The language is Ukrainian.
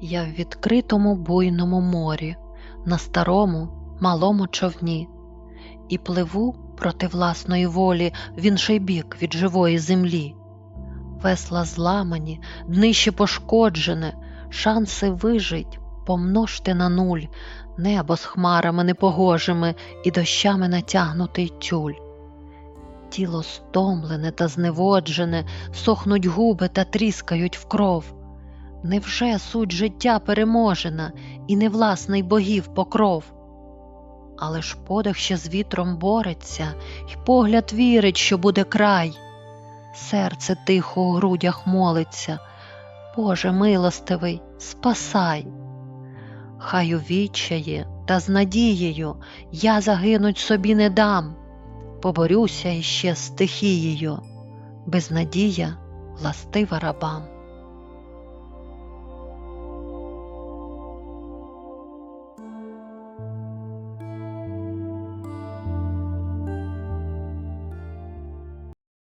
Я в відкритому буйному морі, на старому малому човні, і пливу проти власної волі в інший бік від живої землі. Весла зламані, днище пошкоджене, шанси вижить, помножте на нуль, небо з хмарами непогожими і дощами натягнутий тюль. Тіло стомлене та зневоджене, сохнуть губи та тріскають в кров. Невже суть життя переможена і невласний богів покров? Але ж подих ще з вітром бореться, й погляд вірить, що буде край. Серце тихо у грудях молиться, Боже милостивий, спасай. Хай у відчаї та з надією я загинуть собі не дам, поборюся іще з стихією, безнадія властива рабам.